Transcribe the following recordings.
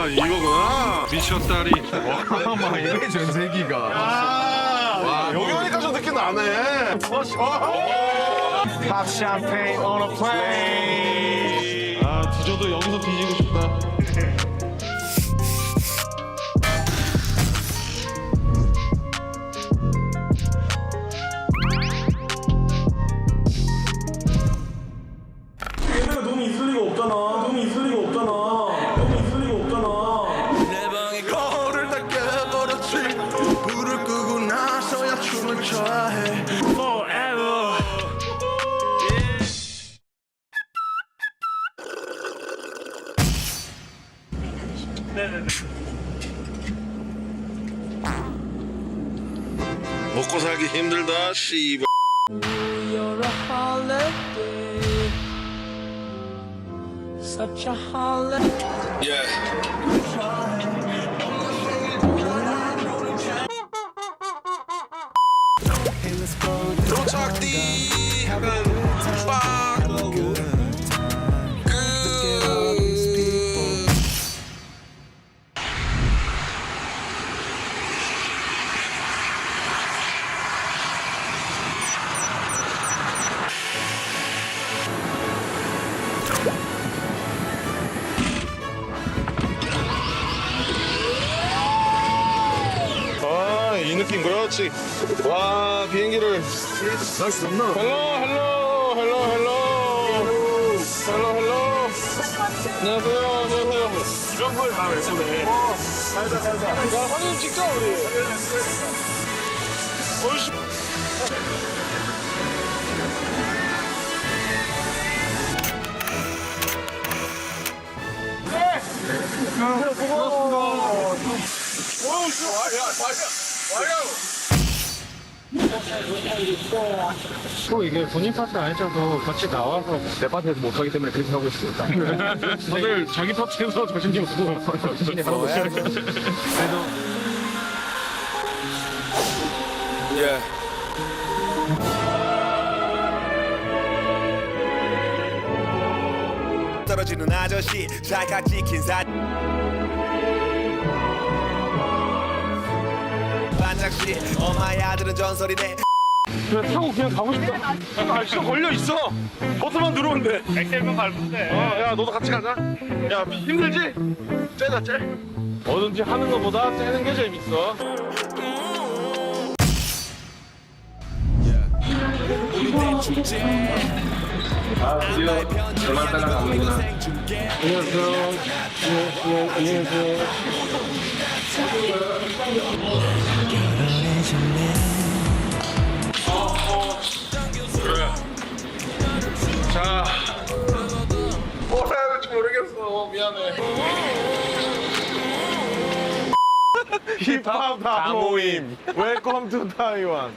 아 이거구나. 미쳤다리. 막 이래 전세기가. 아 여기 오니까 좀 느낌 나네. Pop champagne on a plane. 아 뒤져도 여기서 뒤지고 싶다 먹고 살기 힘들다 씨발 You're a holiday, such a holiday. 예 느낌 그렇지. 와, 비행기를. 나이스 헬로, 헬로, 헬로, 헬로. 헬로, 헬로. 안녕하세요, 안녕하세요. 이런 걸다왜 보내? 어, 살자, 살자. 야, 사진 찍자, 우리. 어이씨. 또 이게 본인 파트 아니셔도 같이 나와서 내 파트에서 못하기 때문에 그렇게 하고 있습니다. 다들 자기 파트에서 자신이 없고 예. 떨어지는 아저씨 잘 찍힌 사 반짝씨 엄마의 아들은 전설이네 그냥 타고 그냥 가고 싶다. 아, 진짜 걸려 있어. 버튼만 누르면 돼. 엑셀만 밟으면 돼. 어, 야, 너도 같이 가자. 야, 힘들지? 째다, 째. 뭐든지 하는 것보다 째는 게 재밌어. 아, 드디어 저만 따라 가는구나. 자. 힙합 다모임. 웰컴 투 타이완.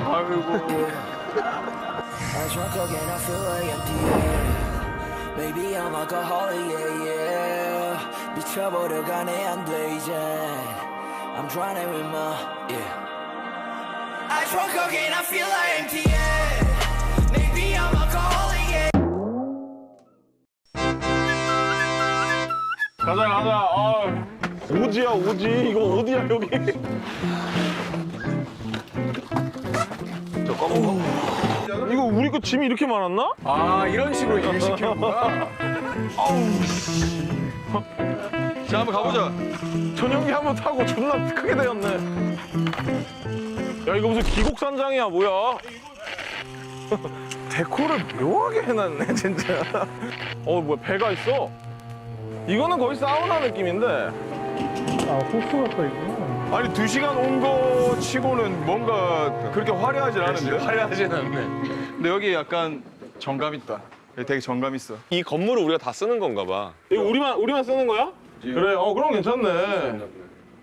아이고. I drunk again, I feel like empty. Yeah. Maybe I'm alcoholic, yeah, yeah. 미쳐버려가 내안 돼, 이제. I'm drowning with my, yeah. I drunk again, I feel like empty, yeah. 가자, 가자. 아. 오지야, 오지. 이거 어디야, 여기. 저 검은 거. 이거 우리 거 짐이 이렇게 많았나? 아, 이런 식으로 일을 시켰구나. 자, 한번 가보자. 전용기 한번 타고 존나 크게 되었네. 야, 이거 무슨 기곡산장이야, 뭐야? 데코를 묘하게 해놨네, 진짜. 어, 뭐야, 배가 있어? 이거는 거의 사우나 느낌인데. 아 호수가 또 있구나 아니, 두 시간 온 거 치고는 뭔가 그렇게 화려하진 않은데? 화려하진 않네. 근데 여기 약간 정감 있다. 여기 되게 정감 있어. 이 건물을 우리가 다 쓰는 건가 봐. 이거 우리만 우리만 쓰는 거야? 그래. 어 그럼 괜찮네.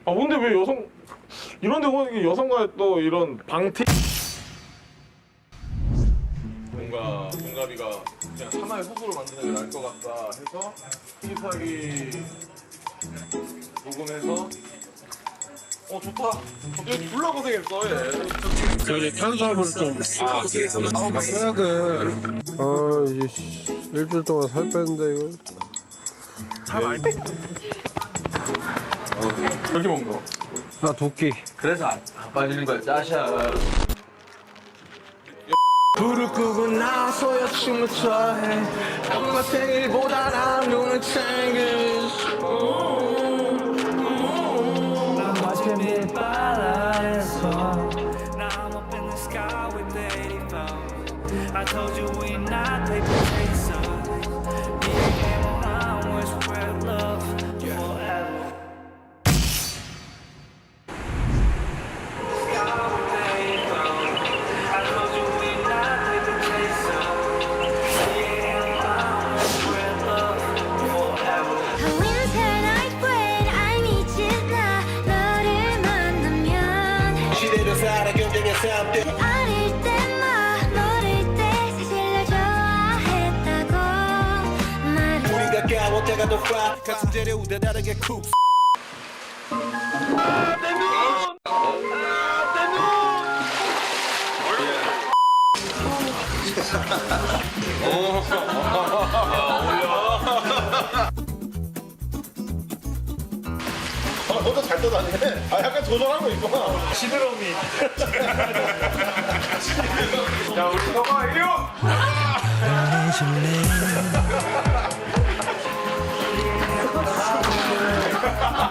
아 근데 왜 여성 이런 데 보면 이게 여성과의 또 이런 방티 뭔가 동갑이가 그냥 하나의 후보를 만드는 게 나을 것 같다 해서 희사기 녹음해서 어 좋다. 얘 졸라 고생했어 얘. 그 탄수화물 좀 해야 돼. 아, 이제 씨, 일주일 동안 살 뺐는데 이거. 이렇게 먹는 거. 나 도끼. 그래서 안, 안 빠지는 거야, 짜샤. 불을 끄고 나서야 춤을 춰야 해 엄마 생일보다 난 눈을 챙겨 Now I'm up in the sky with the 84. I told you we not take the 가까워 때가 더 fly 같은 재료 우대 다르게 쿡 어, 너도 잘 떠다니네. 아, 약간 조절하고 있구나. 시드러미. 야, 우리 너가 이리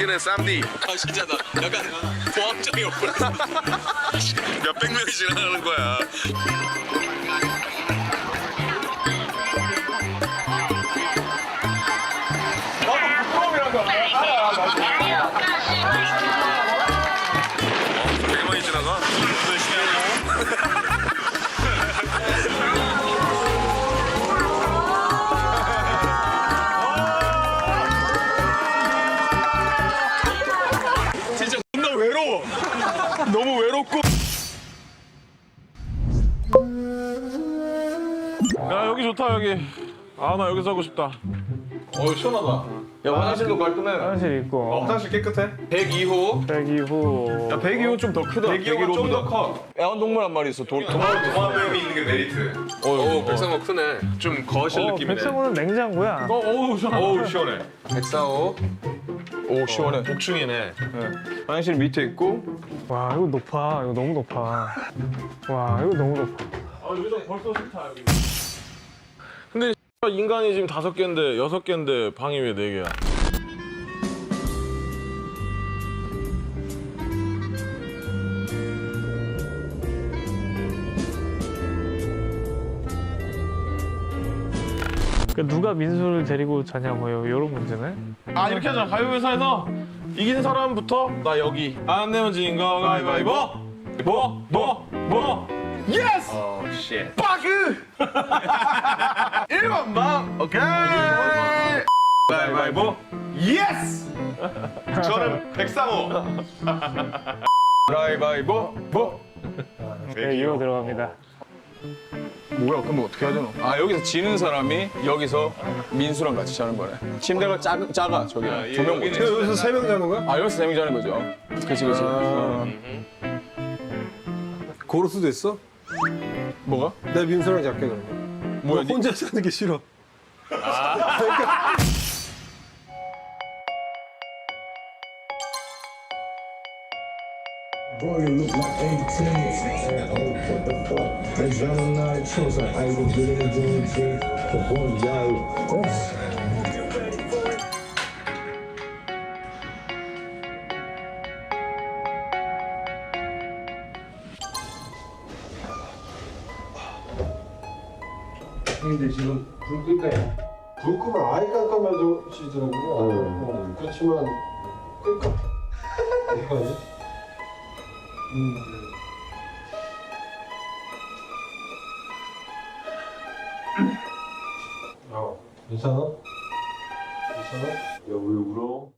느끼는 쌈디. 아, 진짜 나 약간 보합장이 없구나. 몇백 명이 지나가는 거야. 야 여기 좋다 여기. 아 나 여기 살고 싶다. 어 시원하다. 야 화장실도 깔끔해. 화장실 있고. 화장실 깨끗해. 102호. 102호. 102호 좀 더 크다. 102호가 좀 더 커. 애완동물 한 마리 있어. 도, 동화, 동화뱀이 있는 게 메리트. 어, 백상어 크네. 좀 거실 어, 느낌이네. 백성호는 냉장고야. 어 어우 시원하다. 어우 시원해. 백사호. 오 시원해. 복층이네. 화장실 밑에 있고. 와, 이거 높아. 이거 너무 높아. 와, 이거 너무 높아. 아 여기서 벌써 좋다 여기. 인간이 지금 다섯 개인데 여섯 개인데 방이 왜 네 개야? 그러니까 누가 민수를 데리고 자냐고요. 이런 문제는. 아 이렇게 하자. 가위바위보에서 이긴 사람부터 나 여기. 안 내면 지는 거 가위바위보. 뭐? 뭐? 뭐? 예 스! 오 쉣. 빠그! 1번 방. 오케이. 가위바위보. 예스! 저는 백상호. 가위바위보. 뭐? 네, 이거 들어갑니다. 뭐야, 그럼 어떻게 해야 되노? 아, 여기서 지는 사람이 여기서 민수랑 같이 자는 거네. 침대가 작, 작아, 저기. 두명 못. 자. 여기서 세 명 자는 거야? 아, 여기서 세명 자는 거죠. 그치, 그치. 어. 고를 수도 있어? 뭐가? 내 민수랑 작게 그러면. 뭐야, 니- 혼자 사는 게 싫어. Boy, you look like 18. Oh, what the fuck? That Gemini chose an idol, get in the G. The boy, yo. 근데 지금 불 끌까요? 불 끄면 아예 깜깜해지더라고요. 어, 그렇지만 끌까? 어떡하지? 음. 어, 괜찮아? 괜찮아? 야, 왜 울어?